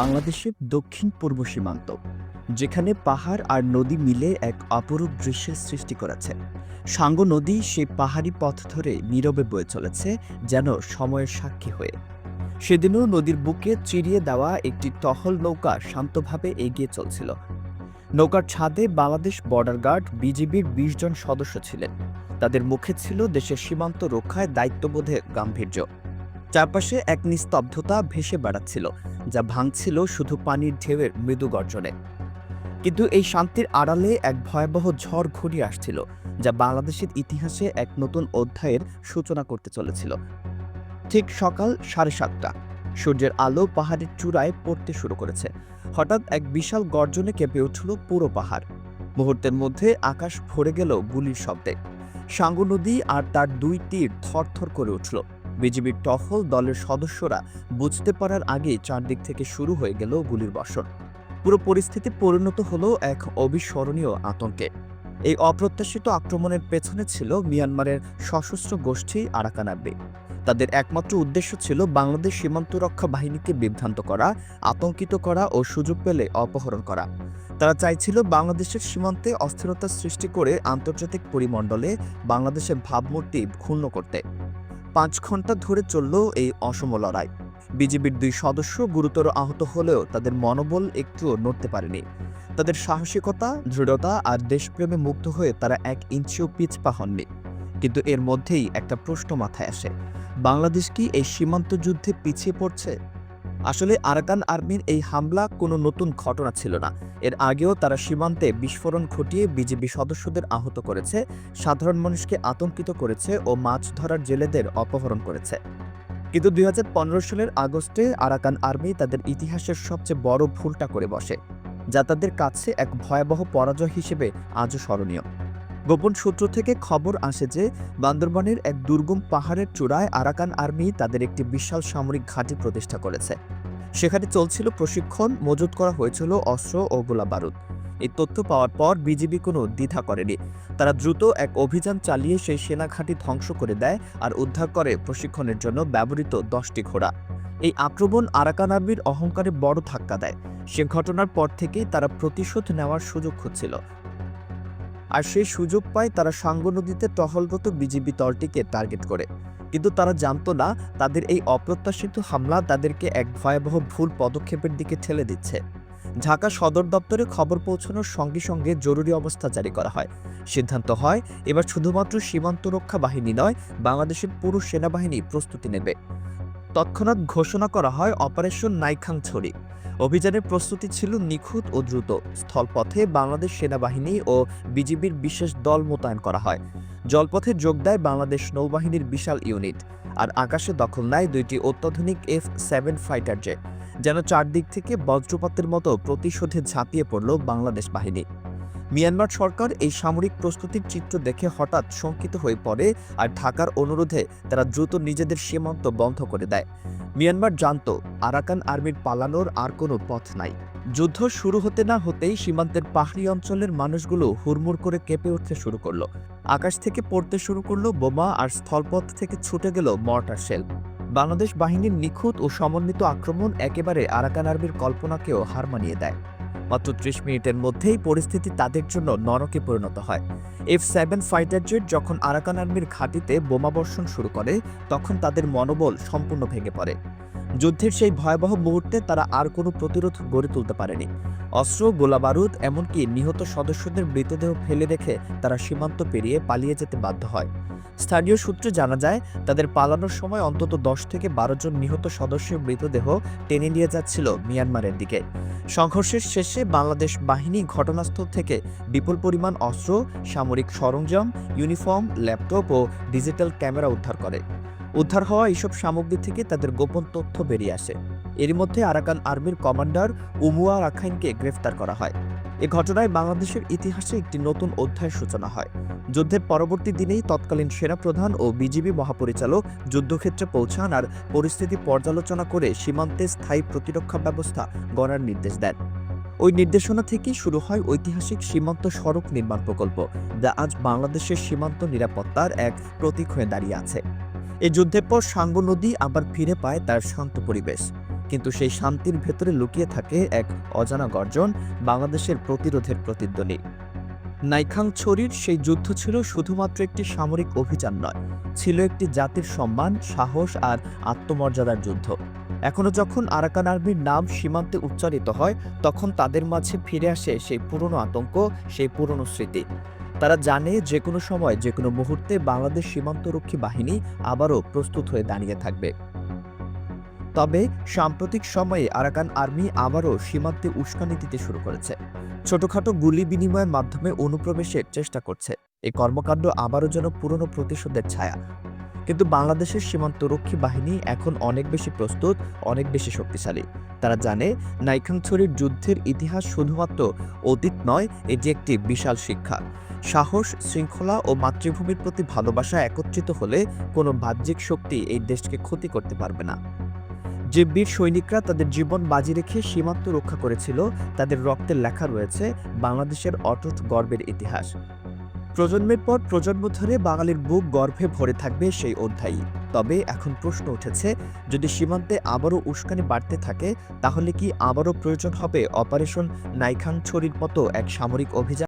বাংলাদেশের দক্ষিণ পূর্ব সীমান্ত, যেখানে পাহাড় আর নদী মিলে এক অপরূপ দৃশ্যের সৃষ্টি করেছে। সাঙ্গ নদী সেই পাহাড়ি পথ ধরে নীরবে বয়ে চলেছে, যেন সময়ের সাক্ষী হয়ে। সেদিনও নদীর বুকে চিরিয়ে দেওয়া একটি টহল নৌকা শান্তভাবে এগিয়ে চলছিল। নৌকার ছাদে বাংলাদেশ বর্ডার গার্ড বিজিবির বিশ জন সদস্য ছিলেন। তাদের মুখে ছিল দেশের সীমান্ত রক্ষায় দায়িত্ববোধের গাম্ভীর্য। চারপাশে এক নিস্তব্ধতা ভেসে বেড়াচ্ছিল, যা ভাঙছিল শুধু পানির ঢেউয়ের মৃদু গর্জনে। কিন্তু এই শান্তির আড়ালে এক ভয়াবহ ঝড় ঘুরিয়ে আসছিল, যা বাংলাদেশের ইতিহাসে এক নতুন অধ্যায়ের সূচনা করতে চলেছিল। ঠিক সকাল সাড়ে সাতটা, সূর্যের আলো পাহাড়ের চূড়ায় পড়তে শুরু করেছে। হঠাৎ এক বিশাল গর্জনে কেঁপে উঠল পুরো পাহাড়। মুহূর্তের মধ্যে আকাশ ভরে গেল গুলির শব্দে। সাঙ্গু নদী আর তার দুই তীর থরথর করে উঠল। বিজিবির টহল দলের সদস্যরা বুঝতে পারার আগে চারদিক থেকে শুরু হয়ে গেল গুলির বর্ষণ। পুরো পরিস্থিতি পরিণত হলো এক অবিস্মরণীয় আতঙ্কে। এই অপ্রত্যাশিত আক্রমণের পেছনে ছিল মিয়ানমারের সশস্ত্র গোষ্ঠী আরাকান আর্মি তাদের একমাত্র উদ্দেশ্য ছিল বাংলাদেশ সীমান্ত রক্ষা বাহিনীকে বিভ্রান্ত করা, আতঙ্কিত করা ও সুযোগ পেলে অপহরণ করা। তারা চাইছিল বাংলাদেশের সীমান্তে অস্থিরতা সৃষ্টি করে আন্তর্জাতিক পরিমণ্ডলে বাংলাদেশের ভাবমূর্তি ক্ষুণ্ণ করতে। পাঁচ ঘণ্টা ধরে চলল এই অসম লড়াই। বিজেপির দুই সদস্য গুরুতর আহত হলেও তাদের মনোবল একটুও নড়তে পারেনি। তাদের সাহসিকতা, দৃঢ়তা আর দেশপ্রেমে মুগ্ধ হয়ে তারা এক ইঞ্চিও পিছপা হননি। কিন্তু এর মধ্যেই একটা প্রশ্ন মাথায় আসে, বাংলাদেশ কি এই সীমান্ত যুদ্ধে পিছিয়ে পড়ছে? আসলে আরাকান আর্মির এই হামলা কোনো নতুন ঘটনা ছিল না। এর আগেও তারা সীমান্তে বিস্ফোরণ ঘটিয়ে বিজেপি সদস্যদের আহত করেছে, সাধারণ মানুষকে আতঙ্কিত করেছে ও মাছ ধরার জেলেদের অপহরণ করেছে। কিন্তু দুই হাজার পনেরো সালের আগস্টে আরাকান আর্মি তাদের ইতিহাসের সবচেয়ে বড় ভুলটা করে বসে, যা তাদের কাছে এক ভয়াবহ পরাজয় হিসেবে আজও স্মরণীয়। গোপন সূত্র থেকে খবর আসে যে, বান্দরবানের এক দুর্গম পাহাড়ের চূড়ায় আরাকান আর্মি তাদের একটি বিশাল সামরিক ঘাঁটি প্রতিষ্ঠা করেছে। সেখানে চলছিল প্রশিক্ষণ, মজুত করা হয়েছিল অস্ত্র ও গোলা বারুদ এই তথ্য পাওয়ার পর বিজিবি কোনো দ্বিধা করেনি। তারা দ্রুত এক অভিযান চালিয়ে সেই সেনা ঘাঁটি ধ্বংস করে দেয় আর উদ্ধার করে প্রশিক্ষণের জন্য ব্যবহৃত দশটি ঘোড়া। এই আক্রমণ আরাকান আর্মির অহংকারে বড় ধাক্কা দেয়। সে ঘটনার পর থেকেই তারা প্রতিশোধ নেওয়ার সুযোগ খুঁজছিল। আর সেই সুযোগ পায় তারা সাঙ্গ নদীতে টহলরত বিজেপি দলটিকে টার্গেট করে। কিন্তু তারা জানতো না, তাদের এই অপ্রত্যাশিত হামলা তাদেরকে এক ভয়াবহ ভুল পদক্ষেপের দিকে ঠেলে দিচ্ছে। ঢাকা সদর দপ্তরে খবর পৌঁছানোর সঙ্গে সঙ্গে জরুরি অবস্থা জারি করা হয়। সিদ্ধান্ত হয়, এবার শুধুমাত্র সীমান্ত রক্ষা বাহিনী নয়, বাংলাদেশের পুরো সেনাবাহিনী প্রস্তুতি নেবে। তৎক্ষণাৎ ঘোষণা করা হয়, অপারেশন নাইখাং ছড়ি। অভিযানের প্রস্তুতি ছিল নিখুঁত ও দ্রুত। স্থলপথে বাংলাদেশ সেনাবাহিনী ও বিজিবির বিশেষ দল মোতায়েন করা হয়। জলপথে যোগ দেয় বাংলাদেশ নৌবাহিনীর বিশাল ইউনিট। আর আকাশে দখল নেয় দুইটি অত্যাধুনিক এফ সেভেন ফাইটার জেট, যেন চারদিক থেকে বজ্রপাতের মতো প্রতিশোধে ঝাঁপিয়ে পড়ল বাংলাদেশ বাহিনী। মিয়ানমার সরকার এই সামরিক প্রস্তুতির চিত্র দেখে হঠাৎ শঙ্কিত হয়ে পড়ে আর ঢাকার অনুরোধে তারা দ্রুত নিজেদের সীমান্ত বন্ধ করে দেয়। মিয়ানমার জানত আরাকান আর্মির পালানোর আর কোনো পথ নাই। যুদ্ধ শুরু হতে না হতেই সীমান্তের পাহাড়ি অঞ্চলের মানুষগুলো হুড়মুড় করে কেঁপে উঠতে শুরু করল। আকাশ থেকে পড়তে শুরু করল বোমা আর স্থলপথ থেকে ছুটে গেল মর্টার শেল। বাংলাদেশ বাহিনীর নিখুঁত ও সমন্বিত আক্রমণ একেবারে আরাকান আর্মির কল্পনাকেও হার মানিয়ে দেয়। মাত্র ত্রিশ মিনিটের মধ্যেই পরিস্থিতি তাদের জন্য নরকে পরিণত হয়। এফ সেভেন ফাইটার জেট যখন আরাকান আর্মির ঘাঁটিতে বোমাবর্ষণ শুরু করে, তখন তাদের মনোবল সম্পূর্ণ ভেঙে পড়ে। যুদ্ধের সেই ভয়াবহ মুহূর্তে তারা আর কোনো প্রতিরোধ গড়ে তুলতে পারেনি। অস্ত্র, গোলাবারুদ, এমনকি নিহত সদস্যদের মৃতদেহ ফেলে রেখে তারা সীমান্ত পেরিয়ে পালিয়ে যেতে বাধ্য হয়। স্থানীয় সূত্রে জানা যায়, তাদের পালানোর সময় অন্তত দশ থেকে বারো জন নিহত সদস্যের মৃতদেহ টেনে নিয়ে যাচ্ছিল মিয়ানমারের দিকে। সংঘর্ষের শেষে বাংলাদেশ বাহিনী ঘটনাস্থল থেকে বিপুল পরিমাণ অস্ত্র, সামরিক সরঞ্জাম, ইউনিফর্ম, ল্যাপটপ ও ডিজিটাল ক্যামেরা উদ্ধার করে। উদ্ধার হওয়া এইসব সামগ্রী থেকে তাদের গোপন তথ্য বেরিয়ে আসে। এর মধ্যে আরাকান আর্মির কমান্ডার উমুয়া রাখাইনকে গ্রেফতার করা হয়। এ ঘটনায় বাংলাদেশের ইতিহাসে একটি নতুন অধ্যায়ের সূচনা হয়। যুদ্ধের পরবর্তী দিনেই তৎকালীন সেনাপ্রধান ও বিজিবি মহাপরিচালক যুদ্ধক্ষেত্রে পৌঁছান আর পরিস্থিতি পর্যালোচনা করে সীমান্তে স্থায়ী প্রতিরক্ষা ব্যবস্থা গড়ার নির্দেশ দেন। ওই নির্দেশনা থেকেই শুরু হয় ঐতিহাসিক সীমান্ত সড়ক নির্মাণ প্রকল্প যা আজ বাংলাদেশের সীমান্ত নিরাপত্তার এক প্রতীক হয়ে দাঁড়িয়ে আছে। এই যুদ্ধের পর সাঙ্গু নদী আবার ফিরে পায় তার শান্ত পরিবেশ। কিন্তু সেই শান্তির ভেতরে লুকিয়ে থাকে এক অজানা গর্জন বাংলাদেশের প্রতিরোধের প্রতিধ্বনি। নাইখাং ছড়ির সেই যুদ্ধ ছিল শুধুমাত্র একটি সামরিক অভিযান নয়, ছিল একটি জাতির সম্মান, সাহস আর আত্মমর্যাদার যুদ্ধ। এখনও যখন আরাকান আর্মির নাম সীমান্তে উচ্চারিত হয়, তখন তাদের মাঝে ফিরে আসে সেই পুরনো আতঙ্ক, সেই পুরনো স্মৃতি। তারা জানে যে কোনো সময় যে কোনো মুহূর্তে বাংলাদেশ সীমান্তরক্ষী বাহিনী আবারও প্রস্তুত হয়ে দাঁড়িয়ে থাকবে। তবে সাম্প্রতিক সময়ে আরাকান আর্মি আবারও সীমান্তে উস্কানি দিতে শুরু করেছে। ছোটখাটো গুলি বিনিময়ের মাধ্যমে অনুপ্রবেশের চেষ্টা করছে। এই কর্মকাণ্ড আবারও যেন পুরনো প্রতিশোধের ছায়া। কিন্তু বাংলাদেশের সীমান্তরক্ষী বাহিনী এখন অনেক বেশি প্রস্তুত, অনেক বেশি শক্তিশালী। তারা জানে নাইখাংছড়ির যুদ্ধের ইতিহাস শুধুমাত্র অতীত নয়, এটি একটি বিশাল শিক্ষা। সাহস, শৃঙ্খলা ও মাতৃভূমির প্রতি ভালোবাসা একত্রিত হলে কোনো বাহ্যিক শক্তি এই দেশকে ক্ষতি করতে পারবে না। যে বীর সৈনিকরা তাদের জীবন বাজি রেখে সীমান্ত রক্ষা করেছিল, তাদের রক্তের লেখা রয়েছে বাংলাদেশের অটুট গর্বের ইতিহাস। প্রজন্মের পর প্রজন্ম ধরে বাঙালির বুক গর্ভে ভরে থাকবে সেই অধ্যায়ী তবে এখন প্রশ্ন উঠেছে, যদি সীমান্তে আবারও উস্কানি বাড়তে থাকে, তাহলে কি আবারও প্রয়োজন হবে অপারেশন নাইখান ছড়ির মতো এক সামরিক অভিযান?